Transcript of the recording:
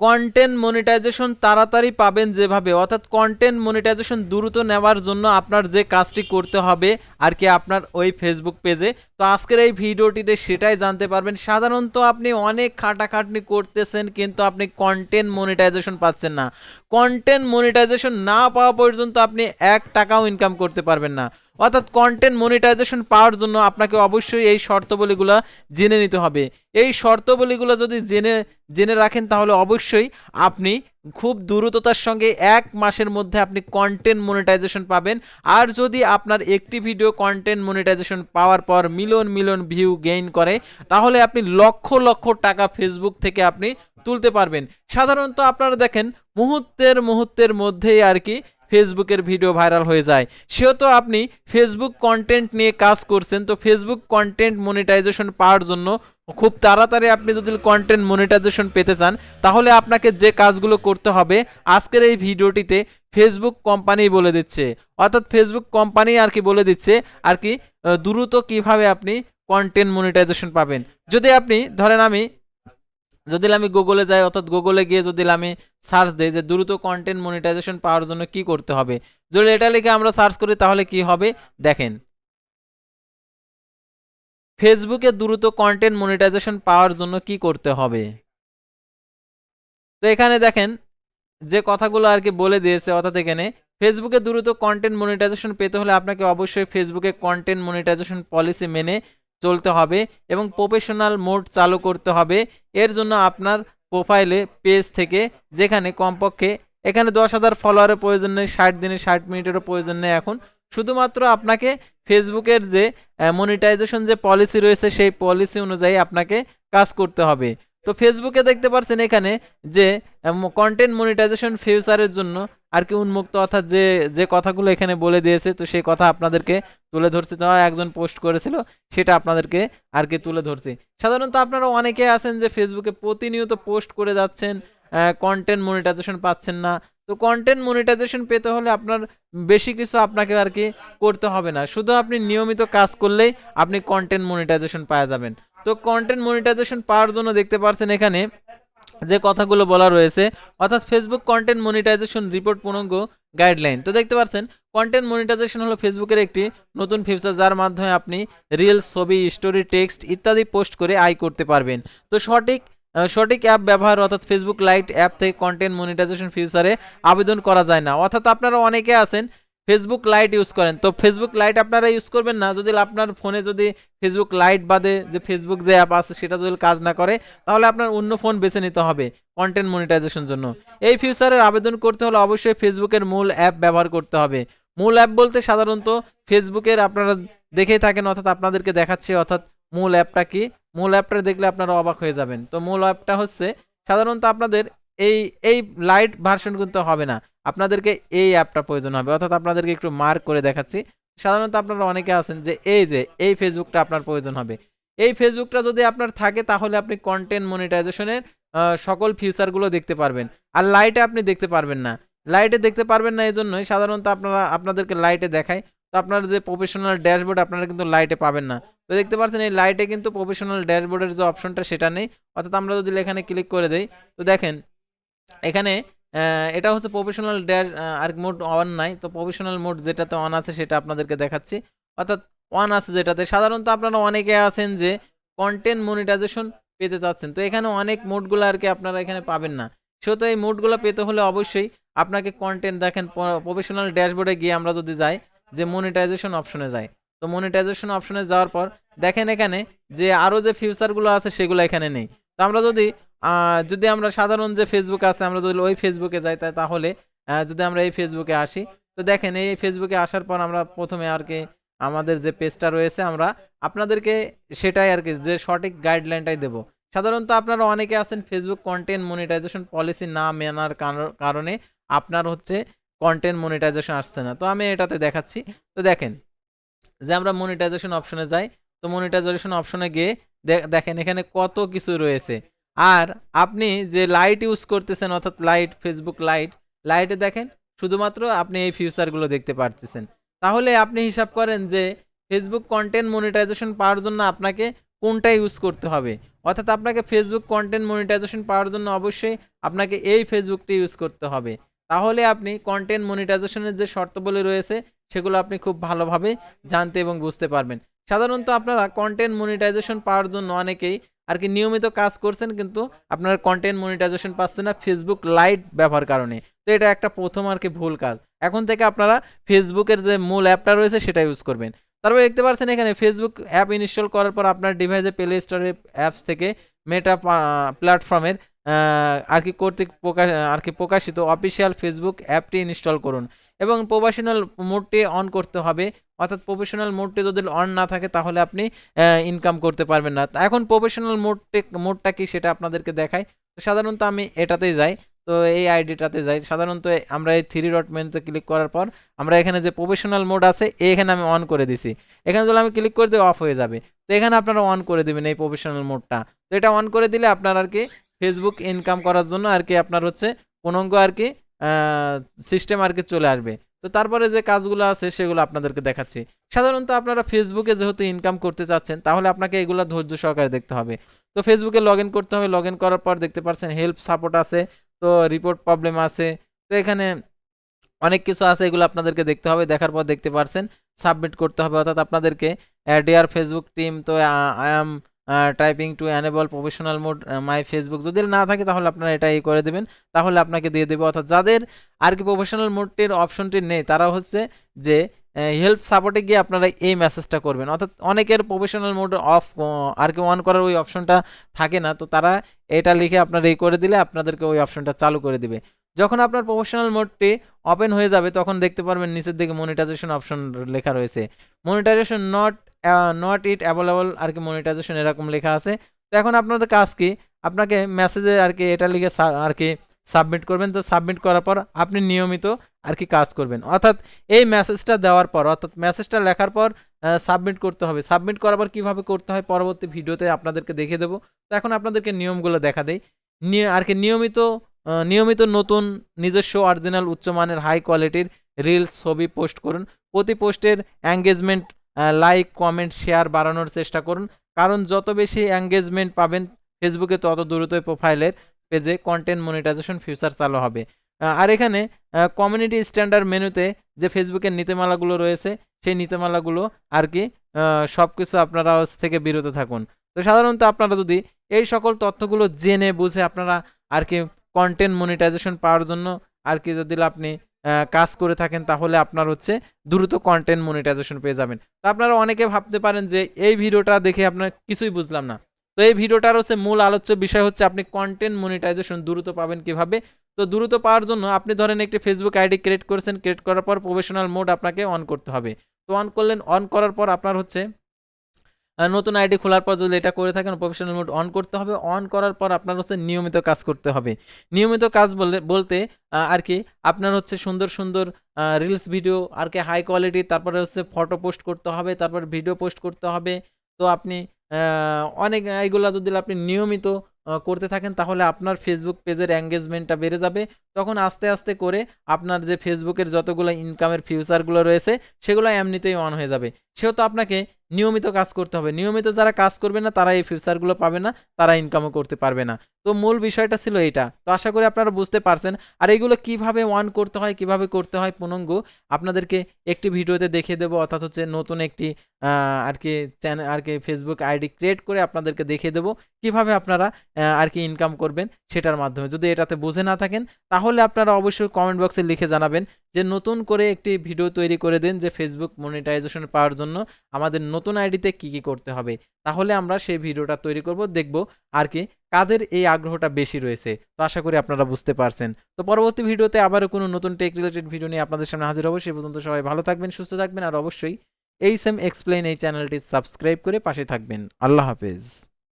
Content monetization তাড়াতাড়ি পাবেন যেভাবে। অর্থাৎ কন্টেন্ট মনিটাইজেশন দ্রুত নেওয়ার জন্য আপনার যে কাজটি করতে হবে আর কি আপনার ওই ফেসবুক পেজে তো আজকের এই ভিডিওটিতে সেটাই জানতে পারবেন। সাধারণত আপনি অনেক খাটাখাটনি করতেছেন কিন্তু আপনি কন্টেন্ট মনিটাইজেশন পাচ্ছেন না। কন্টেন্ট মনিটাইজেশন না পাওয়া পর্যন্ত আপনি এক টাকাও ইনকাম করতে পারবেন না। অর্থাৎ কন্টেন্ট মনিটাইজেশন পাওয়ার জন্য আপনাকে অবশ্যই এই শর্তাবলীগুলো জেনে নিতে হবে। এই শর্তাবলীগুলো যদি জেনে জেনে রাখেন তাহলে অবশ্যই আপনি খুব দ্রুততার সঙ্গে এক মাসের মধ্যে আপনি কন্টেন্ট মনিটাইজেশন পাবেন। আর যদি আপনার একটি ভিডিও কন্টেন্ট মনিটাইজেশন পাওয়ার পর মিলিয়ন মিলিয়ন ভিউ গেইন করে, তাহলে আপনি লক্ষ লক্ষ টাকা ফেসবুক থেকে আপনি তুলতে পারবেন। সাধারণত আপনারা দেখেন, মুহূর্তের মুহূর্তের মধ্যেই আর কি ফেসবুকের ভিডিও ভাইরাল হয়ে যায়। সেহেতু আপনি ফেসবুক কন্টেন্ট নিয়ে কাজ করছেন, তো ফেসবুক কন্টেন্ট মনিটাইজেশন পাওয়ার জন্য খুব তাড়াতাড়ি আপনি যদি কন্টেন্ট মনিটাইজেশন পেতে চান, তাহলে আপনাকে যে কাজগুলো করতে হবে, আজকের এই ভিডিওটিতে ফেসবুক কোম্পানি বলে দিচ্ছে। অর্থাৎ ফেসবুক কোম্পানি আর কি বলে দিচ্ছে, আর কি দ্রুত কীভাবে আপনি কন্টেন্ট মনিটাইজেশন পাবেন। যদি আপনি, ধরেন আমি যদি আমি গুগলে যাই, অর্থাৎ গুগলে গিয়ে যদি আমি সার্চ দিই যে দ্রুত কন্টেন্ট মনিটাইজেশন পাওয়ার জন্য কি করতে হবে, যদি এটা লিখে আমরা সার্চ করি তাহলে কি হবে? দেখেন। ফেসবুকে দ্রুত কন্টেন্ট মনিটাইজেশন পাওয়ার জন্য কি করতে হবে? তো এখানে দেখেন, যে কথাগুলো আর কি বলে দিয়েছে, অর্থাৎ এখানে ফেসবুকে দ্রুত কন্টেন্ট মনিটাইজেশন পেতে হলে আপনাকে অবশ্যই ফেসবুকে কন্টেন্ট মনিটাইজেশন পলিসি মেনে চলতে হবে এবং প্রফেশনাল মোড চালু করতে হবে। এর জন্য আপনার প্রোফাইলে পেজ থেকে যেখানে কমপক্ষে এখানে দশ হাজার ফলোয়ারের প্রয়োজন নেই, ষাট দিনে ষাট মিনিটেরও প্রয়োজন নেই এখন। শুধুমাত্র আপনাকে ফেসবুকের যে মনিটাইজেশন যে পলিসি রয়েছে সেই পলিসি অনুযায়ী আপনাকে কাজ করতে হবে। তো ফেসবুকে দেখতে পাচ্ছেন এখানে যে কন্টেন্ট মনিটাইজেশন ফিউচারের জন্য আর কি উন্মুক্ত, অর্থাৎ যে যে কথাগুলো এখানে বলে দিয়েছে, তো সেই কথা আপনাদেরকে তুলে ধরছি। তো একজন পোস্ট করেছিল, সেটা আপনাদেরকে আর কি তুলে ধরছি। সাধারণত আপনারা অনেকে আছেন যে ফেসবুকে প্রতিনিয়ত পোস্ট করে যাচ্ছেন কন্টেন্ট মনিটাইজেশন পাচ্ছেন না। তো কন্টেন্ট মনিটাইজেশন পেতে হলে আপনার বেশি কিছু আপনাকে আর কি করতে হবে না। শুধু আপনি নিয়মিত কাজ করলেই আপনি কন্টেন্ট মনিটাইজেশন পাওয়া যাবেন। তো কন্টেন্ট মনিটাইজেশন পাওয়ার জন্য দেখতে পাচ্ছেন এখানে যে কথাগুলো বলা রয়েছে, অর্থাৎ ফেসবুক কন্টেন্ট মনিটাইজেশন রিপোর্ট পূর্ণাঙ্গ গাইডলাইন তো দেখতে পাচ্ছেন কন্টেন্ট মনিটাইজেশন হলো ফেসবুকের একটি নতুন ফিচার যার মাধ্যমে আপনি রিলস ছবি স্টোরি টেক্সট ইত্যাদি পোস্ট করে আয় করতে পারবেন। তো সঠিক সঠিক অ্যাপ ব্যবহার অর্থাৎ ফেসবুক লাইট অ্যাপ থেকে কন্টেন্ট মনিটাইজেশন ফিউচারে আবেদন করা যায় না। অর্থাৎ আপনারা অনেকে আছেন ফেসবুক লাইট ইউজ করেন। তো ফেসবুক লাইট আপনারা ইউজ করবেন না। যদি আপনার ফোনে যদি ফেসবুক লাইট বাদে যে ফেসবুক যে অ্যাপ আছে, সেটা যদি কাজ না করে, তাহলে আপনার অন্য ফোন বেছে নিতে হবে কন্টেন্ট মনিটাইজেশন জন্য। এই ফিউচারের আবেদন করতে হলে অবশ্যই ফেসবুকের মূল অ্যাপ ব্যবহার করতে হবে। মূল অ্যাপ বলতে সাধারণত ফেসবুকের আপনারা দেখেই থাকেন, অর্থাৎ আপনাদেরকে দেখাচ্ছি, অর্থাৎ মূল অ্যাপটা কি? মূল অ্যাপটা দেখলে আপনারা অবাক হয়ে যাবেন। তো মূল অ্যাপটা হচ্ছে, সাধারণত আপনাদের এই এই লাইট ভার্সন কিন্তু হবে না। আপনাদেরকে এই অ্যাপটা প্রয়োজন হবে। অর্থাৎ আপনাদেরকে একটু মার্ক করে দেখাচ্ছি। সাধারণত আপনারা অনেকে আছেন যে, এই যে, এই ফেসবুকটা আপনার প্রয়োজন হবে। এই ফেসবুকটা যদি আপনার থাকে, তাহলে আপনি কন্টেন্ট মনিটাইজেশনের সকল ফিউচারগুলো দেখতে পারবেন। আর লাইটে আপনি দেখতে পারবেন না। লাইটে দেখতে পারবেন না এই জন্যই সাধারণত আপনারা, আপনাদেরকে লাইটে দেখায়। তো আপনার যে প্রফেশনাল ড্যাশবোর্ড আপনারা কিন্তু লাইটে পাবেন না। তো দেখতে পাচ্ছেন, এই লাইটে কিন্তু প্রফেশনাল ড্যাশবোর্ডের যে অপশনটা সেটা নেই। অর্থাৎ আমরা যদি এখানে ক্লিক করে দেই, তো দেখেন এখানে এটা হচ্ছে প্রফেশনাল ড্যাশ আর মোড অন নাই। তো প্রফেশনাল মোড যেটাতে অন আছে সেটা আপনাদেরকে দেখাচ্ছি। অর্থাৎ অন আছে যেটাতে। সাধারণত আপনারা অনেকে আছেন যে কন্টেন্ট মনিটাইজেশন পেতে চাচ্ছেন। তো এখানে অনেক মোডগুলো আর কি আপনারা এখানে পাবেন না। সেহেতু এই মোডগুলো পেতে হলে অবশ্যই আপনাকে কন্টেন্ট দেখেন প্রফেশনাল ড্যাশবোর্ডে গিয়ে আমরা যদি যাই, যে মনিটাইজেশন অপশনে যাই। তো মনিটাইজেশন অপশনে যাওয়ার পর দেখেন এখানে যে আরও যে ফিউচারগুলো আছে সেগুলো এখানে নেই। তো আমরা যদি যদি আমরা সাধারণ যে ফেসবুক আছে, আমরা যদি ওই ফেসবুকে যাই তাহলে যদি আমরা এই ফেসবুকে আসি, তো দেখেন, এই ফেসবুকে আসার পর আমরা প্রথমে আর কি আমাদের যে পেজটা রয়েছে, আমরা আপনাদেরকে সেটাই আর কি যে সঠিক গাইডলাইনটাই দেব। সাধারণত আপনারা অনেকে আছেন ফেসবুক কন্টেন্ট মনিটাইজেশন পলিসি না মেনার কার- কারণে আপনার হচ্ছে কন্টেন্ট মনিটাইজেশন আসছে না। তো আমি এটাতে দেখাচ্ছি। তো দেখেন, যে আমরা মনিটাইজেশন অপশনে যাই, তো মনিটাইজেশন অপশনে গিয়ে দেখেন, এখানে কত কিছু রয়েছে। আর আপনি যে লাইট ইউজ করতেছেন, অর্থাৎ লাইট ফেসবুক লাইট লাইটে দেখেন, শুধুমাত্র আপনি এই ফিউচারগুলো দেখতে পারতেছেন। তাহলে আপনি হিসাব করেন যে ফেসবুক কন্টেন্ট মনিটাইজেশন পাওয়ার জন্য আপনাকে কোনটা ইউজ করতে হবে? অর্থাৎ আপনাকে ফেসবুক কন্টেন্ট মনিটাইজেশন পাওয়ার জন্য অবশ্যই আপনাকে এই ফেসবুকটি ইউজ করতে হবে। তাহলে আপনি কন্টেন্ট মনিটাইজেশনের যে শর্তাবলী রয়েছে, সেগুলো আপনি খুব ভালোভাবে জানতে এবং বুঝতে পারবেন। সাধারণত আপনারা কন্টেন্ট মনিটাইজেশন পাওয়ার জন্য অনেকেই আর কি নিয়মিত কাজ করছেন, কিন্তু আপনার কন্টেন্ট মনিটাইজেশন পাচ্ছেন না ফেসবুক লাইট ব্যবহার কারণে। তো এটা একটা প্রথম আর কি ভুল কাজ। এখন থেকে আপনারা ফেসবুকের যে মূল অ্যাপটা রয়েছে সেটা ইউজ করবেন। তারপর দেখতে পাচ্ছেন এখানে ফেসবুক অ্যাপ ইনস্টল করার পর আপনার ডিভাইসে প্লে স্টোরে অ্যাপস থেকে মেটা প্ল্যাটফর্মের আর কি কর্তৃক প্রকাশ আর কি প্রকাশিত অফিসিয়াল ফেসবুক অ্যাপটি ইনস্টল করুন। এবং প্রফেশনাল মোডটি অন করতে হবে। অর্থাৎ প্রফেশনাল মোডটি যদি অন না থাকে, তাহলে আপনি ইনকাম করতে পারবেন না। এখন প্রফেশনাল মোডটি মোডটা কি সেটা আপনাদেরকে দেখাই। তো সাধারণত আমি এটাতেই যাই। তো এই আইডিটাতে যাই। সাধারণত আমরা এই থ্রি ডট মেনুতে ক্লিক করার পর, আমরা এখানে যে প্রফেশনাল মোড আছে, এখানে আমি অন করে দিছি। এখানে যদি আমি ক্লিক করে দিই অফ হয়ে যাবে। তো এখানে আপনারা অন করে দিবেন এই প্রফেশনাল মোডটা তো এটা অন করে দিলে আপনার আর কি ফেসবুক ইনকাম করার জন্য আর কি আপনার হচ্ছে পূর্ণাঙ্গ আর কি সিস্টেম আর কি চলে আসবে। তো তারপরে যে কাজগুলো আছে সেগুলো আপনাদেরকে দেখাচ্ছি। সাধারণত আপনারা ফেসবুকে যেহেতু ইনকাম করতে চাচ্ছেন, তাহলে আপনাকে এগুলো ধৈর্য সহকারে দেখতে হবে। তো ফেসবুকে লগ করতে হবে লগ করার পর দেখতে পাচ্ছেন হেল্প সাপোর্ট আছে, তো রিপোর্ট প্রবলেম আছে। তো এখানে অনেক কিছু আছে, এগুলো আপনাদেরকে দেখতে হবে। দেখার পর দেখতে পারছেন সাবমিট করতে হবে। অর্থাৎ আপনাদেরকে ডিয়ার ফেসবুক টিম তো I am typing to enable professional mode my Facebook যদি না থাকে, তাহলে আপনারা এটা এটাই করে দেবেন। তাহলে আপনাকে দিয়ে দেবে। অর্থাৎ যাদের আর কি প্রফেশনাল মোডটির অপশনটি নেই, তারা হচ্ছে যে হেল্প সাপোর্টে গিয়ে আপনারা এই মেসেজটা করবেন। অর্থাৎ অনেকের প্রফেশনাল মোড অফ আর কি অন করার ওই অপশনটা থাকে না, তো তারা এটা লিখে আপনারা এই করে দিলে আপনাদেরকে ওই অপশনটা চালু করে দিবে। যখন আপনার প্রফেশনাল মোডটি ওপেন হয়ে যাবে, তখন দেখতে পারবেন নিচের দিকে মনিটাইজেশন অপশন লেখা রয়েছে। Monetization not not it available আর কি মনিটাইজেশন এরকম লেখা আছে। তো এখন আপনাদের কাজ কি? আপনাকে মেসেজে আর কি এটা লিখে আর কি সাবমিট করবেন। তো সাবমিট করার পর আপনি নিয়মিত আর কি কাজ করবেন। অর্থাৎ এই মেসেজটা দেওয়ার পর, অর্থাৎ মেসেজটা লেখার পর সাবমিট করতে হবে। সাবমিট করার পর কীভাবে করতে হয় পরবর্তী ভিডিওতে আপনাদেরকে দেখে দেবো। তো এখন আপনাদেরকে নিয়মগুলো দেখা দেয় আর কি নিয়মিত নিয়মিত নতুন, নিজস্ব অরিজিনাল উচ্চমানের হাই কোয়ালিটির রিলস ছবি পোস্ট করুন। প্রতি পোস্টের এঙ্গেজমেন্ট লাইক কমেন্ট শেয়ার বাড়ানোর চেষ্টা করুন। কারণ যত বেশি এঙ্গেজমেন্ট পাবেন ফেসবুকে তত দ্রুতই প্রোফাইলের পেজে কন্টেন্ট মনিটাইজেশন ফিউচার চালু হবে। আর এখানে কমিউনিটি স্ট্যান্ডার্ড মেনুতে যে ফেসবুকের নীতিমালাগুলো রয়েছে, সেই নীতিমালাগুলো আর কি সব কিছু আপনারা থেকে বিরত থাকুন। তো সাধারণত আপনারা যদি এই সকল তথ্যগুলো জেনে বুঝে আপনারা আর কি কন্টেন্ট মনিটাইজেশন পাওয়ার জন্য আর কি যদি আপনি কাজ করে থাকেন, তাহলে আপনার হচ্ছে দ্রুত কন্টেন্ট মনিটাইজেশন পেয়ে যাবেন। তো আপনারা অনেকে ভাবতে পারেন যে এই ভিডিওটা দেখে আপনার কিছুই বুঝলাম না। তো এই ভিডিওটার হচ্ছে মূল আলোচ্য বিষয় হচ্ছে আপনি কন্টেন্ট মনিটাইজেশন দ্রুত পাবেন কীভাবে? তো দ্রুত পাওয়ার জন্য আপনি ধরেন একটি ফেসবুক আইডি ক্রিয়েট করেছেন ক্রিয়েট করার পর প্রফেশনাল মোড আপনাকে অন করতে হবে। তো অন করলেন অন করার পর আপনার হচ্ছে নতুন আইডি খোলার পর যদি এটা করে থাকেন প্রফেশনাল মোড অন করতে হবে। অন করার পর আপনার হচ্ছে নিয়মিত কাজ করতে হবে। নিয়মিত কাজ বলে, বলতে আর কি, আপনার হচ্ছে সুন্দর সুন্দর রিলস ভিডিও আর কি হাই কোয়ালিটি তারপরে হচ্ছে ফটো পোস্ট করতে হবে, তারপর ভিডিও পোস্ট করতে হবে। তো আপনি অনেক এইগুলো যদি আপনি নিয়মিত করতে থাকেন, তাহলে আপনার ফেসবুক পেজের এঙ্গেজমেন্টটা বেড়ে যাবে। তখন আস্তে আস্তে করে আপনার যে ফেসবুকের যতগুলো ইনকামের ফিউচারগুলো রয়েছে, সেগুলো এমনিতেই অন হয়ে যাবে। সেহেতু আপনাকে নিয়মিত কাজ করতে হবে। নিয়মিত যারা কাজ করবে না, তারা এই ফিউচারগুলো পাবে না, তারা ইনকামও করতে পারবে না। তো মূল বিষয়টা ছিল এটা তো আশা করি আপনারা বুঝতে পারছেন। আর এইগুলো কীভাবে ওয়ান করতে হয়, কীভাবে করতে হয় পুনঙ্গ আপনাদেরকে একটি ভিডিওতে দেখিয়ে দেবো। অর্থাৎ হচ্ছে নতুন একটি আর কি চ্যানেল আর কি ফেসবুক আইডি ক্রিয়েট করে আপনাদেরকে দেখিয়ে দেবো কীভাবে আপনারা আর কি ইনকাম করবেন সেটার মাধ্যমে। যদি এটাতে বুঝে না থাকেন, তাহলে আপনারা অবশ্যই কমেন্ট বক্সে লিখে জানাবেন যে নতুন করে একটি ভিডিও তৈরি করে দিন যে ফেসবুক মনিটাইজেশন পাওয়ার জন্য আমাদের নতুন আইডিতে কি কি করতে হবে, তাহলে আমরা সেই ভিডিওটা তৈরি করব, দেখব আর কি কাদের এই আগ্রহটা বেশি রয়েছে। তো আশা করি আপনারা বুঝতে পারছেন। তো পরবর্তী ভিডিওতে আবারও কোনো নতুন টেক রিলেটেড ভিডিও নিয়ে আপনাদের সামনে হাজির হব, সে পর্যন্ত সবাই ভালো থাকবেন, সুস্থ থাকবেন, আর অবশ্যই এই সেম এক্সপ্লেন এই চ্যানেলটি সাবস্ক্রাইব করে পাশে থাকবেন। আল্লাহ হাফেজ।